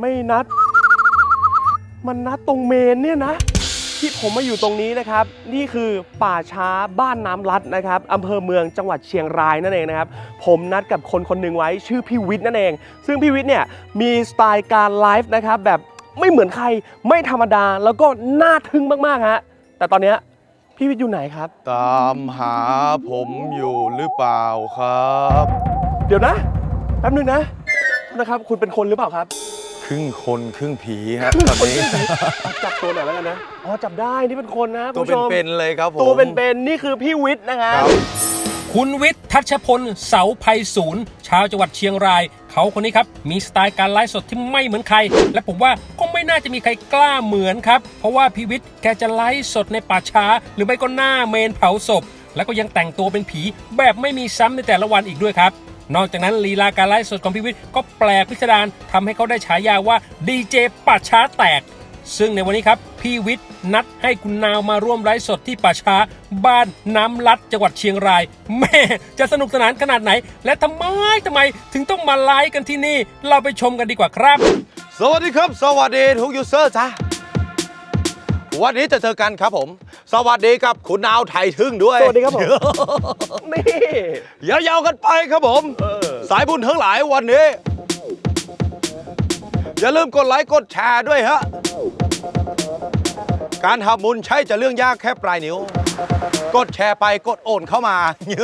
ไม่นัด มันนัดตรงเมนเนี่ยนะ ที่ผมมาอยู่ตรงนี้นะครับ นี่คือป่าช้าบ้านน้ำลัดนะครับอำเภอเมืองจังหวัดเชียงรายนั่นเองนะครับ ผมนัดกับคนคนหนึ่งไว้ชื่อพี่วิทย์นั่นเอง ซึ่งพี่วิทย์เนี่ยมีสไตล์การไลฟ์นะครับแบบไม่เหมือนใครไม่ธรรมดาแล้วก็น่าทึ่งมากๆฮะแต่ตอนเนี้ยพี่วิทย์อยู่ไหนครับ ตามหาผมอยู่หรือเปล่าครับ เดี๋ยวนะแป๊บนึงนะนะครับ คุณเป็นคนหรือเปล่าครับ ครึ่งคนครึ่งผีฮะตอนนี้เอาจับตัวหน่อยแล้วกันนะ อ๋อจับได้นี่เป็นคนนะตัวคุณผู้ชมเป็นๆเลยครับผม ตัวเป็นๆนี่คือพี่วิทย์นะครับครับ คุณวิทย์ทัชพล เสาภัยศูนย์ ชาวจังหวัดเชียงราย เขาคนนี้ครับ มีสไตล์การไลฟ์สดที่ไม่เหมือนใคร และผมว่าก็ไม่น่าจะมีใครกล้าเหมือนครับ เพราะว่าพี่วิทย์แกจะไลฟ์สดในป่าช้า หรือไม่ก็หน้าเมนเผาศพ แล้วก็ยังแต่งตัวเป็นผีแบบไม่มีซ้ำในแต่ละวันอีกด้วยครับ นอกจากนั้นลีลาการไลฟ์สดของพี่วิทย์ก็แปลกพิสดารทำให้เขาได้ฉายาว่าดีเจป่าช้าแตก ซึ่งในวันนี้ครับพี่วิทย์นัดให้คุณนาวมาร่วมไลฟ์สดที่ป่าช้า บ้านน้ำลัดจังหวัดเชียงราย แม่จะสนุกสนานขนาดไหน และทำไมทำไมถึงต้องมาไลฟ์กันที่นี่ เราไปชมกันดีกว่าครับ สวัสดีครับ สวัสดีทุกยูเซอร์จ้าวันนี้จะเจอกันครับผม สวัสดีกับคุณนาวไทยทึ่งด้วย สวัสดีครับผมนี่ ยาวๆกันไปครับผมเออสายบุญทั้งหลายวันนี้ อย่าลืมกดไลค์กดแชร์ด้วยฮะ การทำบุญใช่จะเรื่องยากแค่ปลายนิ้ว กดแชร์ไปกดโอนเข้ามานี่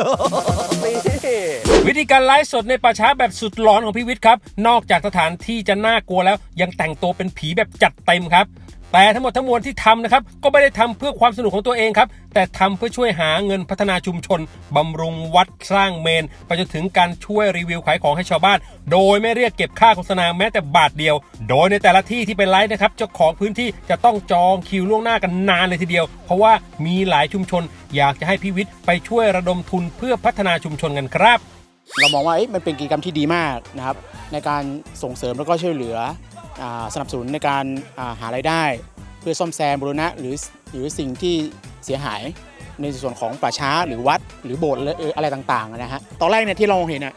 วิธีการไลฟ์สดในป่าช้าแบบสุดหลอนของพี่วิทย์ครับ นอกจากสถานที่จะน่ากลัวแล้วยังแต่งตัวเป็นผีแบบจัดเต็มครับ แต่ทั้งหมดทั้งมวลที่ทำนะครับก็ไม่ได้ทำเพื่อความสนุกของตัวเองครับแต่ทำเพื่อช่วยหาเงินพัฒนาชุมชนบำรุงวัดสร้างเมนไปจนถึงการช่วยรีวิวขายของให้ชาวบ้าน โดยไม่เรียกเก็บค่าโฆษณาแม้แต่บาทเดียว โดยในแต่ละที่ที่เป็นไลฟ์นะครับเจ้าของพื้นที่จะต้องจองคิวล่วงหน้ากันนานเลยทีเดียว เพราะว่ามีหลายชุมชน อยากจะให้พี่วิทย์ไปช่วยระดมทุนเพื่อพัฒนาชุมชนกันครับ เรามองว่าเอ๊ะมันเป็นกิจกรรมที่ดีมากนะครับในการส่งเสริมแล้วก็ช่วยเหลือ สนับสนุนในการาหารายได้ เพื่อซ่อมแซมบูรณะหรือหรือสิ่งที่เสียหายในส่วนของป่าช้าหรือวัดหรือโบสถ์อะไรต่างๆนะฮะตอนแรกเนี่ยที่เราเห็นอะ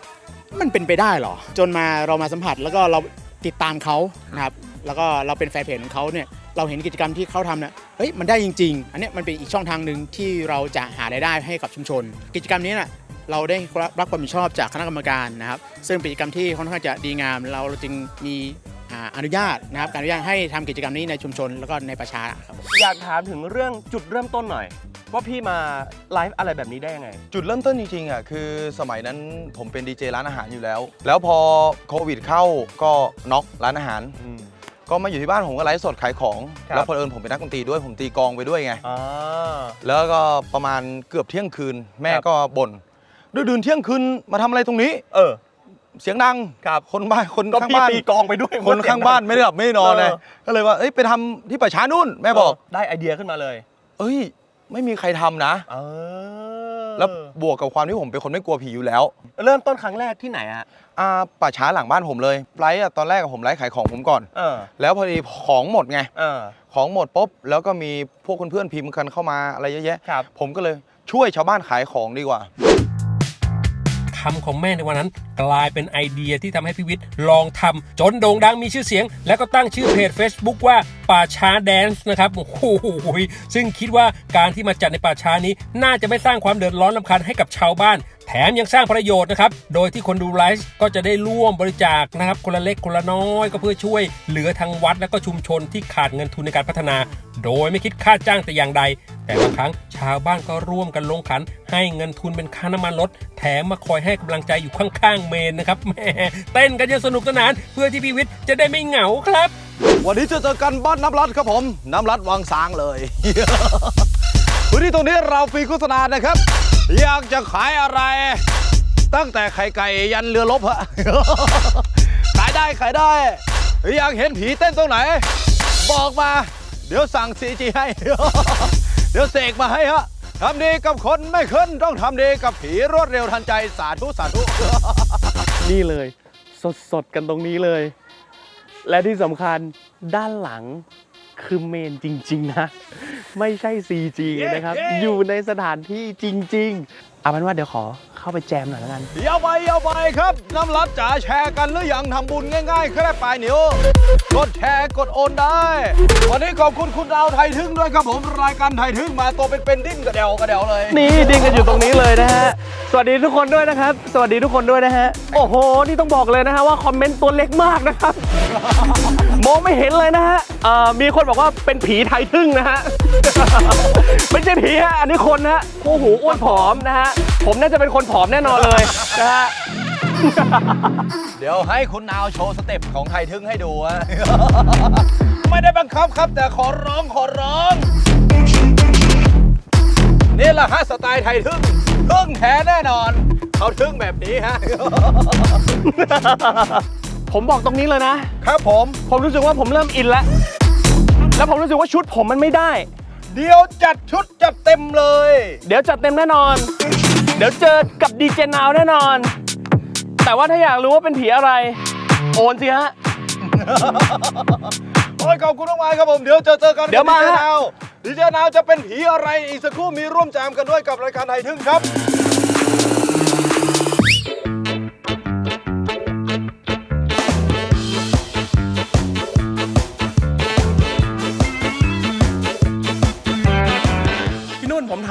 มันเป็นไปได้เหรอ จนมาเรามาสัมผัสแล้วก็เราติดตามเขานะครับแล้วก็เราเป็นแฟนเพจของเขาเนี่ยเราเห็นกิจกรรมที่เขาทำเนี่ยเฮ้ยมันได้จริง ๆ อันเนี้ยมันเป็นอีกช่องทางหนึ่งที่เราจะหารายได้ให้กับชุมชน กิจกรรมนี้น่ะเราได้รับความเห็นชอบจากคณะกรรมการนะครับ ซึ่งเป็นกิจกรรมที่ค่อนข้างจะดีงาม เราจึงมี อ่าอนุญาตนะครับการอนุญาตให้ทำกิจกรรมนี้ในชุมชนแล้วก็ในประชาครับอยากถามถึงเรื่องจุดเริ่มต้นหน่อย ว่าพี่มาไลฟ์อะไรแบบนี้ได้ยังไง จุดเริ่มต้นจริงๆอะคือสมัยนั้นผมเป็นดีเจร้านอาหารอยู่แล้ว แล้วพอโควิดเข้าก็น็อกร้านอาหาร ก็มาอยู่ที่บ้านผมก็ไลฟ์สดขายของ ครับ แล้วพอเผอิญผมเป็นนักดนตรีด้วยผมตีกลองไปด้วยไง อ่า แล้วก็ประมาณเกือบเที่ยงคืน แม่ครับ ก็บ่นดืนๆเที่ยงคืนมาทำอะไรตรงนี้ เออ เสียงดังครับคนบ้านคนก็ข้างพี่บ้านตีกลองไปด้วยคนข้างบ้านไม่ได้หลับไม่ได้นอนเลยเออก็เลยว่าเอ้ยไปทำที่ป่าช้านู่นแม่บอก ได้ไอเดียขึ้นมาเลยเอ้ย ไม่มีใครทำนะ เออแล้วบวกกับความที่ผมเป็นคนไม่กลัวผีอยู่แล้วเริ่มต้นครั้งแรกที่ไหนอะอ่าป่าช้าหลังบ้านผมเลยไลฟ์อะตอนแรกอะผมไลฟ์ขายของผมก่อน เออแล้วพอดีของหมดไง เออของหมดปุ๊บแล้วก็มีพวกเพื่อนๆพิมพ์กันเข้ามาอะไรเยอะแยะ ครับ ผมก็เลยช่วยชาวบ้านขายของดีกว่า คำของแม่ในวันนั้น กลายเป็นไอเดียที่ทำให้พี่วิทย์ลองทำจนโด่งดังมีชื่อเสียง แล้วก็ตั้งชื่อเพจ Facebook ว่าป่าช้าแดนซ์นะครับโอ้โหซึ่งคิดว่าการที่มาจัดในป่าช้านี้ น่าจะไม่สร้างความเดือดร้อนลำคาญให้กับชาวบ้านแถมยังสร้างประโยชน์นะครับ โดยที่คนดูไลฟ์ก็จะได้ร่วมบริจาคนะครับ คนละเล็กคนละน้อยก็เพื่อช่วยเหลือทางวัดและก็ชุมชนที่ขาดเงินทุนในการพัฒนา โดยไม่คิดค่าจ้างแต่อย่างใด แต่บางครั้งชาวบ้านก็ร่วมกันลงขัน ให้เงินทุนเป็นค่าน้ำมันรถ แถมมาคอยให้กำลังใจอยู่ข้างๆเมนนะครับแหมเต้นกันอยังสนุกสนาน เพื่อที่พีวิทย์จะได้ไม่เหงาครับ วันนี้จะเจอกันบ้านน้ำรัดครับผม น้ำรัดวังสางเลย พื้นที่ตรงนี้เราฟรีโฆษณานะครับ อยากจะขายอะไร ตั้งแต่ไข่ไก่ยันเรือลบฮะ ขายได้ขายได้ อยากเห็นผีเต้นตรงไหน บอกมา เดี๋ยวสั่งซีจีให้ เดี๋ยวเสกมาให้ฮะทำดีกับคนไม่ขึ้นต้องทำดีกับผีรวดเร็วทันใจสาธุสาธุ นี่เลยสดสดๆ กันตรงนี้เลย และที่สำคัญด้านหลังคือเมนจริง ๆ นะ ไม่ใช่ CG นะครับ อยู่ในสถานที่จริง ๆ เอาเป็นว่าเดี๋ยวขอ เข้าไปแจมหน่อยแล้วกันเยาวไปเยาวไปครับน้ำรัดจ๋าแชร์กันหรือยังทำบุญง่ายๆ แค่ปลายนิ้วกดแชร์กดโอนได้ วันนี้ขอบคุณคุณดาวไทยทึ่งด้วยครับผมรายการไทยทึ่งมาตัวเป็นๆดิ้นกระเดวกระเดวเลย นี่ดิ้งกันอยู่ตรงนี้เลยนะฮะสวัสดีทุกคนด้วยนะครับ สวัสดีทุกคนด้วยนะฮะโอ้โหนี่ต้องบอกเลยนะฮะว่าคอมเมนต์ตัวเล็กมากนะครับมองไม่เห็นเลยนะฮะเอ่อมีคนบอกว่าเป็นผีไทยทึ่งนะฮะ ไม่ใช่ผีฮะอันนี้คนนะฮะคู่หูอ้วนผอมนะฮะผมน่าจะเป็นคนผอมแน่นอนเลยนะฮะเดี๋ยวให้คุณนาวโชว์สเต็ปของไทยทึ่งให้ดูอะไม่ได้บังคับครับ แต่ขอร้องขอร้อง นี่แหละฮะสไตล์ไทยทึ่งทึ่งแท้แน่นอน เขาทึ่งแบบนี้ฮะ ผมบอกตรงนี้เลยนะ ครับผม ผมรู้สึกว่าผมเริ่มอินแล้ว แล้วผมรู้สึกว่าชุดผมมันไม่ได้ เดี๋ยวจัดชุดจัดเต็มเลย เดี๋ยวจัดเต็มแน่นอน เดี๋ยวเจอกับดีเจนาวแน่นอน แต่ว่าถ้าอยากรู้ว่าเป็นผีอะไร โอนสิฮะ โอ้ยขอบคุณมากๆครับผม เดี๋ยวเจอเจอกันเดี๋ยวมาดีเจฮะนาวดีเจนาวจะเป็นผีอะไรอีกสักครู่มีร่วมแจมกันด้วยกับรายการไทยทึ่งครับ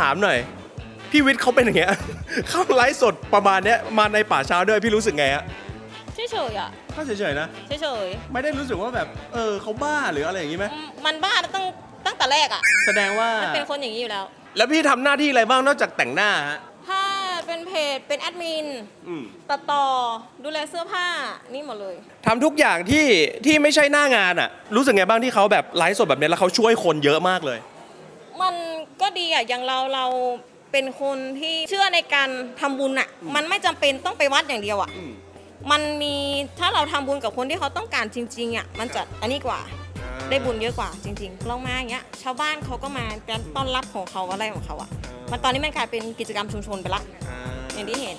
ถามหน่อย พี่วิทย์เขาเป็นอย่างเงี้ย เข้าไลฟ์สดประมาณเนี้ยมาในป่าช้าด้วยพี่รู้สึกไงฮะเฉยๆอะก็เฉยๆนะ เฉยไม่ได้รู้สึกว่าแบบ เออเขาบ้าหรืออะไรอย่างงี้ไหมๆอืมมันบ้าตั้งตั้งแต่แรกอะ แสดงว่า มันเป็นคนอย่างนี้อยู่แล้ว แล้วพี่ทำหน้าที่อะไรบ้างนอกจากแต่งหน้าฮะถ้าเป็นเพจเป็นแอดมินอืมตัดต่อดูแลเสื้อผ้านี่หมดเลย ทำทุกอย่างที่ที่ไม่ใช่หน้างานอะรู้สึกไงบ้างที่เขาแบบไลฟ์สดแบบเนี้ยแล้วเขาช่วยคนเยอะมากเลยมัน ก็ดีอะอย่างเราเราเป็นคนที่เชื่อในการทำบุญอะ มันไม่จำเป็นต้องไปวัดอย่างเดียวอะ อืม มันมีถ้าเราทำบุญกับคนที่เขาต้องการจริงๆอะมันจะอันนี้กว่าได้บุญเยอะกว่าจริงๆลองมาอย่างเงี้ย ชาวบ้านเขาก็มาการต้อนรับของเขาอะไรของเขาอะ มันตอนนี้มันกลายเป็นกิจกรรมชุมชนไปละอย่างที่เห็น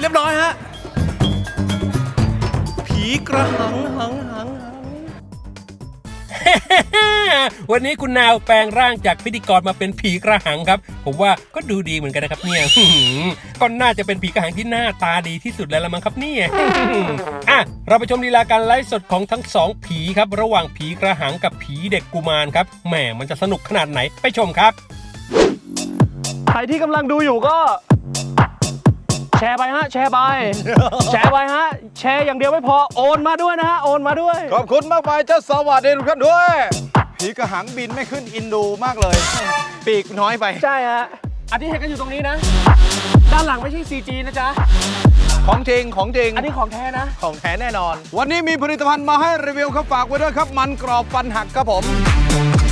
เรียบร้อยฮะผี กระหังหังหังหัง วันนี้คุณนาวแปลงร่างจากพิธีกรมาเป็นผีกระหังครับ ผมว่าก็ดูดีเหมือนกันนะครับเนี่ย ก็น่าจะเป็นผีกระหังที่หน้าตาดีที่สุดแล้วละมั้งครับเนี่ย อะเราไปชมลีลาการไลฟ์สดของทั้งสองผีครับ ระหว่างผีกระหังกับผีเด็กกุมารครับแหมมันจะสนุกขนาดไหนไปชมครับ ใครที่กำลังดูอยู่ก็ ชร์ไปฮะ แชร์ไป แชร์ไปฮะ แชร์อย่างเดียวไม่พอ โอนมาด้วยนะฮะ โอนมาด้วย ขอบคุณมากมายเจ้าสวัสดีทุกท่านด้วยผีกระหังบินไม่ขึ้นอินดูมากเลย ปีกน้อยไป ใช่ฮะ อันที่เห็นกันอยู่ตรงนี้นะ ด้านหลังไม่ใช่ CG นะจ๊ะ ของจริงของจริง อันนี้ของแท้นะ ของแท้แน่นอน วันนี้มีผลิตภัณฑ์มาให้รีวิวครับฝากไว้ด้วยครับ มันกรอบฟันหักครับผม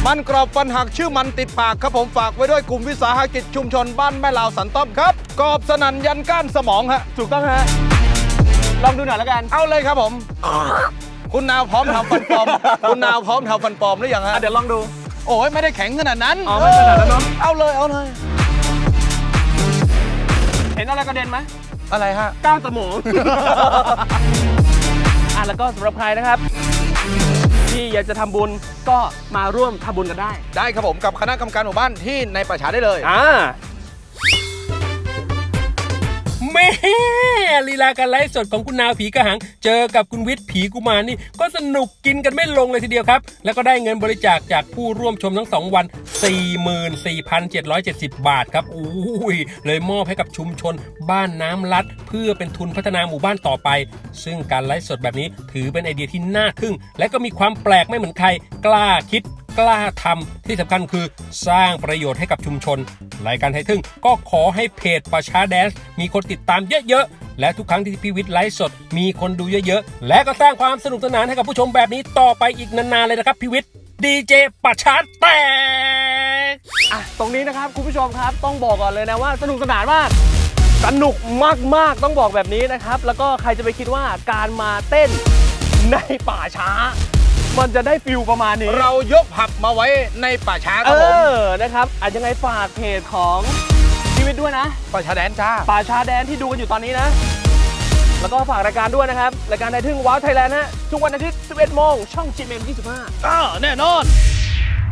มันกรอบฟันหักชื่อมันติดปากครับผมฝากไว้ด้วยกลุ่มวิสาหกิจชุมชนบ้านแม่ลาวสันต้อมครับ กรอบสนั่นยันก้านสมองฮะ ถูกต้องฮะ ลองดูหน่อยแล้วกันเอาเลยครับผม คุณนาวพร้อมทำฟันปลอม คุณนาวพร้อมทำฟันปลอมหรือยังฮะ อะเดี๋ยวลองดู โอ้ยไม่ได้แข็งขนาดนั้น อ๋อไม่ขนาดนั้นเนอะ เอาเลยเอาเลย เห็นอะไรกระเด็นไหมอะไรฮะ ก้างสมอง อะแล้วก็สำหรับใครนะครับ ที่อยากจะทำบุญก็มาร่วมทำบุญกันได้ ได้ครับผมกับคณะกรรมการหมู่บ้านที่ในประชาได้เลย อ่า แม่ลีลาการไลฟ์สดของคุณนาวผีกระหัง เจอกับคุณวิทย์ผีกุมารนี่ ก็สนุกกินกันไม่ลงเลยทีเดียวครับ แล้วก็ได้เงินบริจาคจากผู้ร่วมชมทั้งสองวัน 44,770 บาทครับอุ้ยเลยมอบให้กับชุมชน บ้านน้ำลัด เพื่อเป็นทุนพัฒนาหมู่บ้านต่อไป ซึ่งการไลฟ์สดแบบนี้ถือเป็นไอเดียที่น่าทึ่ง และก็มีความแปลกไม่เหมือนใครกล้าคิด กล้าทำที่สำคัญคือสร้างประโยชน์ให้กับชุมชน รายการไทยทึ่งก็ขอให้เพจประชาแดนซ์มีคนติดตามเยอะๆ และทุกครั้งที่พี่วิทย์ไลฟ์สด มีคนดูเยอะๆ และก็สร้างความสนุกสนานให้กับผู้ชมแบบนี้ต่อไปอีกนานๆเลยนะครับพี่วิทย์ดีเจประชาแตกอะตรงนี้นะครับคุณผู้ชมครับต้องบอกก่อนเลยนะว่าสนุกสนานมากสนุกมากๆต้องบอกแบบนี้นะครับ แล้วก็ใครจะไปคิดว่าการมาเต้นในป่าช้า มันจะได้ฟิลประมาณนี้เรายกผับมาไว้ในป่าช้าคเอรับผมอนะครับอาจยังไงฝากเพจของชีวิตด้วยนะ ป่าช้าแดนจ้า ป่าชาแดนที่ดูกันอยู่ตอนนี้นะ แล้วก็ฝากรายการด้วยนะครับ รายการไทยทึ่งว้าวไทยแลนด์ฮะทุกวันอาทิตย์ 11โมงช่อง GMM 25อ้าวแน่นอน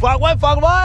ฝากไว้ฝากไว้